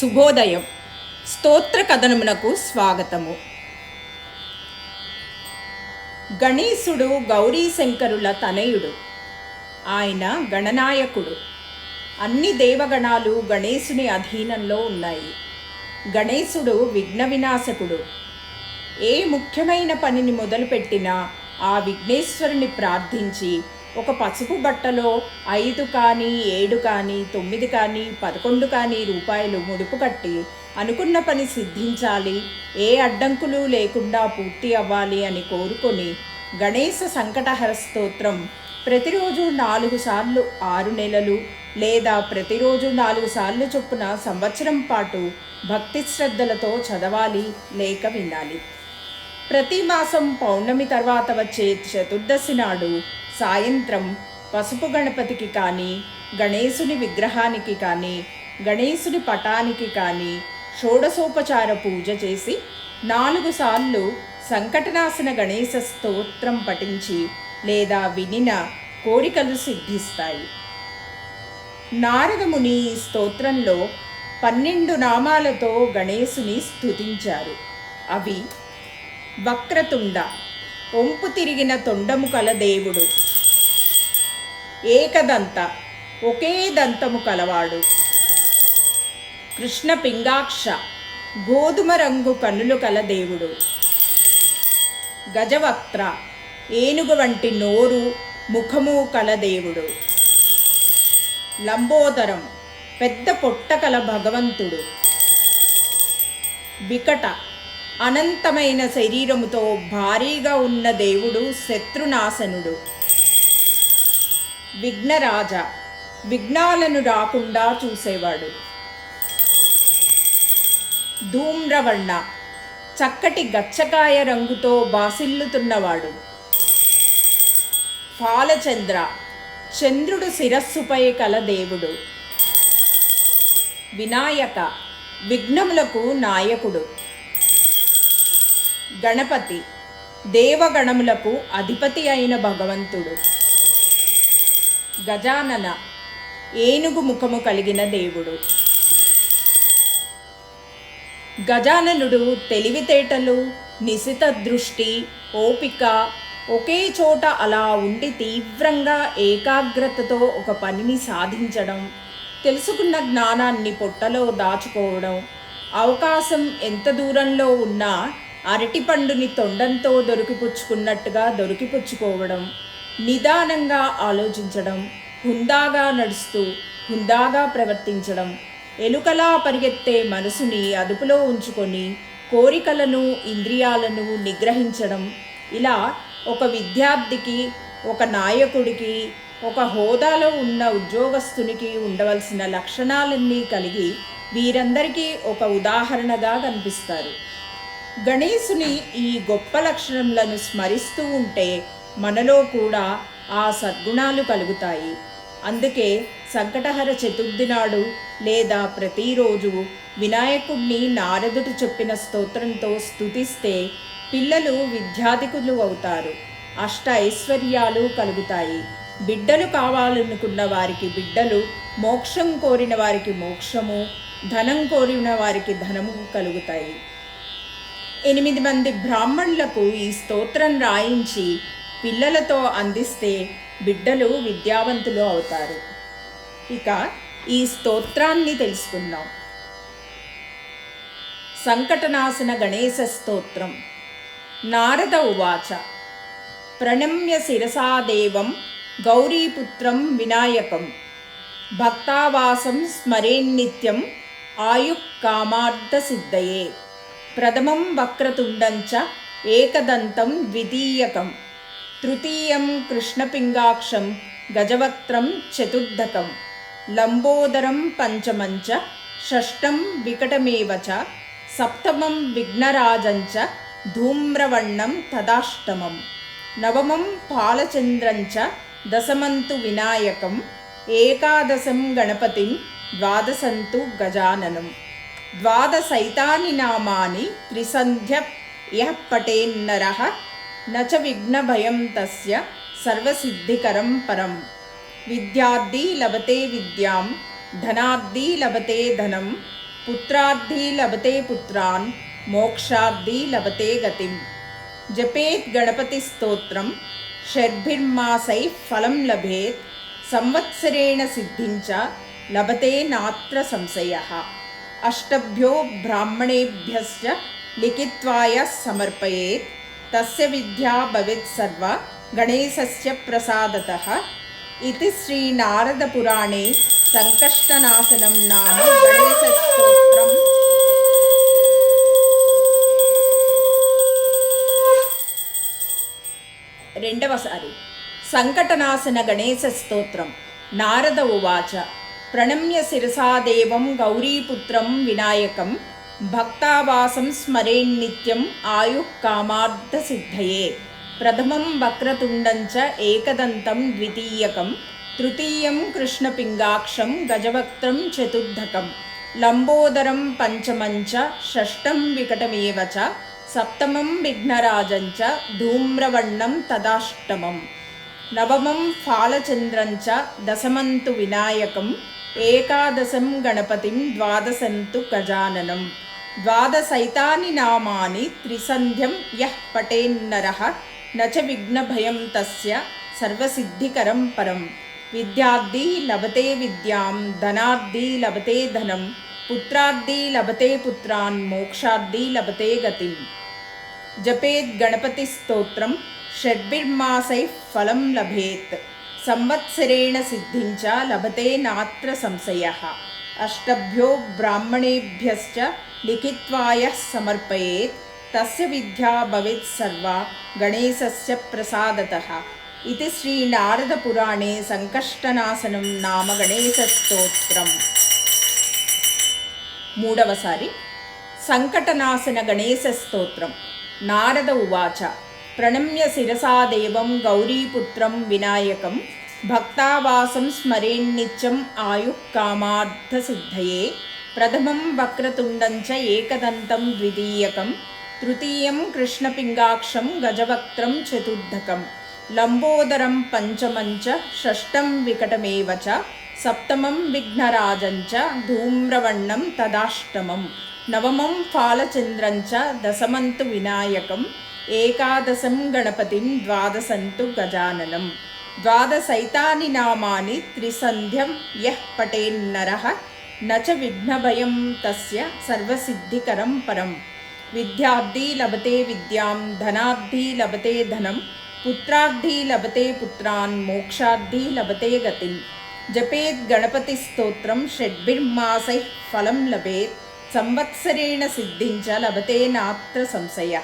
శుభోదయం స్తోత్ర కథనమునకు స్వాగతము. గణేశుడు గౌరీశంకరుల తనయుడు. ఆయన గణనాయకుడు. అన్ని దేవగణాలు గణేశుని అధీనంలో ఉన్నాయి. గణేశుడు విఘ్న వినాశకుడు. ఏ ముఖ్యమైన పనిని మొదలుపెట్టినా ఆ విఘ్నేశ్వరుని ప్రార్థించి ఒక పసుపు బట్టలో ఐదు కానీ ఏడు కానీ తొమ్మిది కానీ పదకొండు కానీ రూపాయలు ముడుపు కట్టి అనుకున్న పని సిద్ధించాలి ఏ అడ్డంకులు లేకుండా పూర్తి అవ్వాలి అని కోరుకొని గణేశ సంకటహర స్తోత్రం ప్రతిరోజు నాలుగు సార్లు ఆరు నెలలు లేదా ప్రతిరోజు నాలుగు సార్లు చొప్పున సంవత్సరం పాటు భక్తి శ్రద్ధలతో చదవాలి లేక వినాలి. ప్రతి మాసం పౌర్ణమి తర్వాత వచ్చే చతుర్దశి నాడు సాయంత్రం పసుపు గణపతికి కానీ గణేశుని విగ్రహానికి కానీ గణేశుని పటానికి కానీ షోడసోపచార పూజ చేసి నాలుగు సార్లు సంకటనాశన గణేశ స్తోత్రం పఠించి లేదా వినిన కోరికలు సిద్ధిస్తాయి. నారదముని ఈ స్తోత్రంలో పన్నెండు నామాలతో గణేశుని స్తుతించారు. అవి వక్రతుండ ఒంపు తిరిగిన తొండము కల దేవుడు ఏకదంత ఒకే దంతము కలవాడు. కృష్ణ పింగాక్ష గోధుమ రంగు కన్నులు కల దేవుడు. గజవక్త్ర ఏనుగు వంటి నోరు ముఖము కల దేవుడు. లంబోదరం పెద్ద పొట్ట కల భగవంతుడు. వికట అనంతమైన శరీరముతో భారీగా ఉన్న దేవుడు శత్రునాశనుడు. విఘ్నరాజ విఘ్నాలను రాకుండా చూసేవాడు. ధూమ్రవర్ణ చక్కటి గచ్చకాయ రంగుతో బాసిల్లుతున్నవాడు. ఫాలచంద్ర చంద్రుడు శిరస్సుపై కల దేవుడు వినాయక విఘ్నములకు నాయకుడు. గణపతి దేవగణములకు అధిపతి అయిన భగవంతుడు. గజానన ఏనుగు ముఖము కలిగిన దేవుడు. గజాననుడు తెలివితేటలు నిశిత దృష్టి ఓపిక ఒకే చోట అలా ఉండి తీవ్రంగా ఏకాగ్రతతో ఒక పనిని సాధించడం తెలుసుకున్న జ్ఞానాన్ని పొట్టలో దాచుకోవడం అవకాశం ఎంత దూరంలో ఉన్నా అరటిపండుని తొండంతో దొరికిపుచ్చుకున్నట్టుగా దొరికిపుచ్చుకోవడం. నిదానంగా ఆలోచించడం హుందాగా నడుస్తూ హుందాగా ప్రవర్తించడం ఎలుకలా పరిగెత్తే మనసుని అదుపులో ఉంచుకొని కోరికలను ఇంద్రియాలను నిగ్రహించడం. ఇలా ఒక విద్యార్థికి ఒక నాయకుడికి ఒక హోదాలో ఉన్న ఉద్యోగస్తునికి ఉండవలసిన లక్షణాలన్నీ కలిగి వీరందరికీ ఒక ఉదాహరణగా కనిపిస్తారు. గణేశుని ఈ గొప్ప లక్షణములను స్మరిస్తూ ఉంటే మనలో కూడా ఆ సద్గుణాలు కలుగుతాయి. అందుకే సంకటహర చతుర్థి నాడు లేదా ప్రతిరోజు వినాయకుడిని నారదుడు చెప్పిన స్తోత్రంతో స్తుతిస్తే పిల్లలు విద్యాధికులు అవుతారు. అష్ట ఐశ్వర్యాలు కలుగుతాయి. బిడ్డలు కావాలనుకున్న వారికి బిడ్డలు మోక్షం కోరిన వారికి మోక్షము ధనం కోరిన వారికి ధనము కలుగుతాయి. ఎనిమిది మంది బ్రాహ్మణులకు ఈ స్తోత్రం రాయించి పిల్లలతో అందిస్తే బిడ్డలు విద్యావంతులు అవుతారు. ఇక ఈ స్తోత్రాన్ని తెలుసుకుందాం. సంకటనాశన గణేశ స్తోత్రం. నారద ఉవాచ. ప్రణమ్య శిరసాదేవం గౌరీపుత్రం వినాయకం. భక్తావాసం స్మరేన్నిత్యం ఆయుక్కామార్థసిద్ధయే ప్రథమం వక్రతుండంచ ఏకదంతం ద్వితీయకం. తృతీయం కృష్ణపింగాక్షం గజవక్త్రం చతుర్ధకం లంబోదరం పంచమంచ షష్టం వికటమేవ చ సప్తమం విఘ్నరాజంచ ధూమ్రవర్ణం తదాష్టమం నవమం పాలచంద్రంచ దశమంతు వినాయకం ఏకాదశం గణపతిం ద్వాదశంతు గజాననం ద్వాదశైతాని నామాని త్రిసంధ్య యః పటేన్నరః న చ విఘ్నభయం తస్య సర్వసిద్ధికరం పరం విద్యార్థి లభతే విద్యాం ధనార్థి లభతే ధనం పుత్రార్థీ లభతే పుత్రాన్ మోక్షార్థీ లభతే గతిం జపేత్ గణపతి స్తోత్రం షడ్భిర్మాసై ఫలం లభేత్ సంవత్సరేణ సిద్ధించ లభతే నాత్ర సంశయ అష్టభ్యో బ్రాహ్మణేభ్యశ్చ లిఖిత్వాయ సమర్పయేత్ తస్య విద్యా భవేత్ సర్వ గణేశస్య ప్రసాదత ఇది శ్రీ శ్రీనారదపురాణే సంకష్టనాశనం నామ గణేశస్తోత్రం రెండవసారి సంకటనాశన గణేశ స్తోత్రం నారద ఉవాచ ప్రణమ్య శిరసాదేవం గౌరీపుత్రం వినాయకం। భక్తావాసం స్మరేన్నిత్యం ఆయుః సిద్ధయే ప్రథమం వక్రతుండంచ ఏకదంతం ద్వితీయకం తృతీయం కృష్ణపింగాక్షం గజవక్త్రం చతుర్థకం లంబోదరం పంచమంచ షష్టం వికటమేవ చ సప్తమం విఘ్నరాజంచ ధూమ్రవర్ణం తదాష్టమం. నవమం ఫాలచంద్రం దశమంతు వినాయకం ఏకాదశం గణపతిం ద్వాదశంతు గజాననం ద్వాదశైతాని నామాని త్రిసంధ్యం యః పటేన్నరః న చ విఘ్నభయం తస్య సర్వసిద్ధికరం పరం విద్యార్థి లభతే విద్యాం ధనార్థి లభతే ధనం పుత్రార్థి లభతే పుత్రాన్ మోక్షార్థి లభతే గతిం జపేద్ గణపతి స్తోత్రం షడ్భిర్మాసై ఫలం లభేత్ సంవత్సరేణ సిద్ధించ లభతే నాత్ర సంశయ అష్టభ్యో బ్రాహ్మణేభ్యశ్చ లిఖిత్వాయ సమర్పయేత్ తస్య విద్యా భవేత్ సర్వ గణేశస్య ప్రసాదత ఇది శ్రీ నారదపురాణే సంకష్టనాశనం నామ గణేశ స్తోత్రం మూడవసారి సంకటనాశన గణేశ స్తోత్రం నారద ఉవాచ ప్రణమ్య శిరసా దేవం గౌరీపుత్రం వినాయకం భక్తావాసం స్మరేన్నిత్యం ఆయుః కామార్థ ప్రథమం వక్రతుండంచ ఏకదంతం ద్వితీయకం తృతీయం కృష్ణపింగాక్షం గజవక్త్రం చతుర్థకం లంబోదరం పంచమంచ షష్టం వికటమేవ చ సప్తమం విఘ్నరాజంచ ధూమ్రవర్ణం తదాష్టమం నవమం ఫాలచంద్రం దశమంతు వినాయకం ఏకాదశం గణపతిం ద్వాదశంతు గజాననం. ద్వాదశైతాని నామాని త్రిసంధ్యం యః పటేన్నరః నచ విఘ్నభయం తస్య సర్వసిద్ధికరం పరం. విద్యార్థి లభతే విద్యాం ధనార్థి లభతే ధనం పుత్రార్థి లభతే పుత్రాన్ మోక్షార్థి లభతే గతిం. జపేద్ గణపతి స్తోత్రం షడ్భిర్మాసై ఫలం లభేత్. సంవత్సరేణ సిద్ధించ లభతే నాత్ర సంశయ.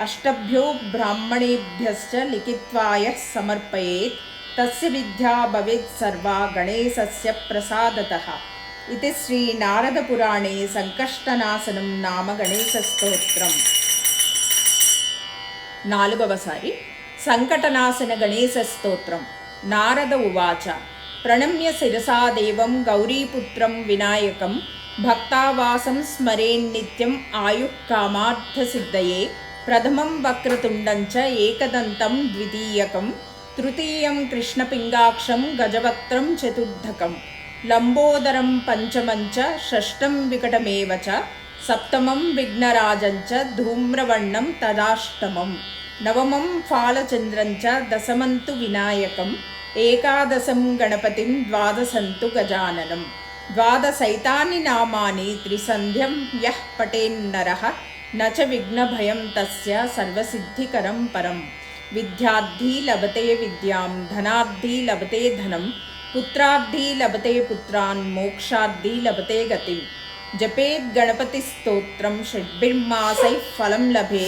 అష్టభ్యో బ్రాహ్మణేభ్యశ్చ లిఖిత్వాయ సమర్పయేత్. తస్య విద్యా భవేత్ సర్వా గణేశస్య ప్రసాదతః. ఇది శ్రీ శ్రీనారదపురాణే సంకష్టనాశనం నామ గణేశ స్తోత్రం నాలుగవసారి సంకటనాశన గణేశ స్తోత్రం నారద ఉవాచ ప్రణమ్య శిరసా దేవం గౌరీపుత్రం వినాయకం భక్తావాసం స్మరేన్నిత్యం ఆయుః ప్రథమం వక్రతుండంచ ఏకదంతం ద్వితీయకం తృతీయం కృష్ణపింగాక్షం గజవక్త్రం చతుర్థకం లంబోదరం పంచమం చ షష్టం వికటమేవ చ సప్తమం విఘ్నరాజం చ ధూమ్రవర్ణం తదాష్టమం నవమం ఫాలచంద్రం చ దశమంతు వినాయకం ఏకాదశం గణపతిం ద్వాదశంతు గజాననం ద్వాదశైతాని నామాని త్రిసంధ్యం యః పటేన్నరః న చ విఘ్నభయం తస్య సర్వసిద్ధికరం పరం విద్యార్థి లభతే విద్యాం ధనార్థి లభతే లభతే పుత్రాన్ మోక్షార్థి లభతే గతి। జపేద్ గణపతి స్తోత్రం షడ్బిర్మాసై ఫలం లభే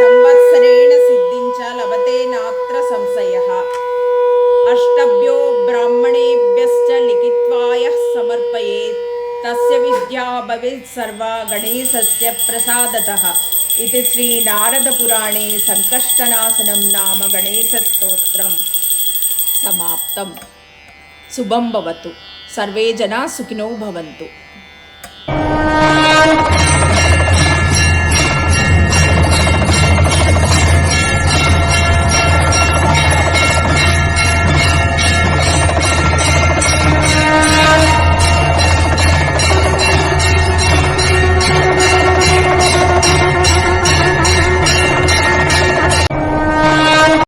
సంవత్సరేణ సిద్ధించ లభతే నాత్ర సంశయ। అష్టభ్యో బ్రాహ్మణేభ్యశ్చ లిఖిత్వాయ సమర్పయేత్। తస్య విద్యా భవేత్ సర్వ గణేశస్య ప్రసాదత। ఇది శ్రీ నారదపురాణే సంకష్టనాశనం నామ గణేశస్తోత్రం సమాప్తం శుభం భవతు సర్వే జనా సుఖినో భవంతు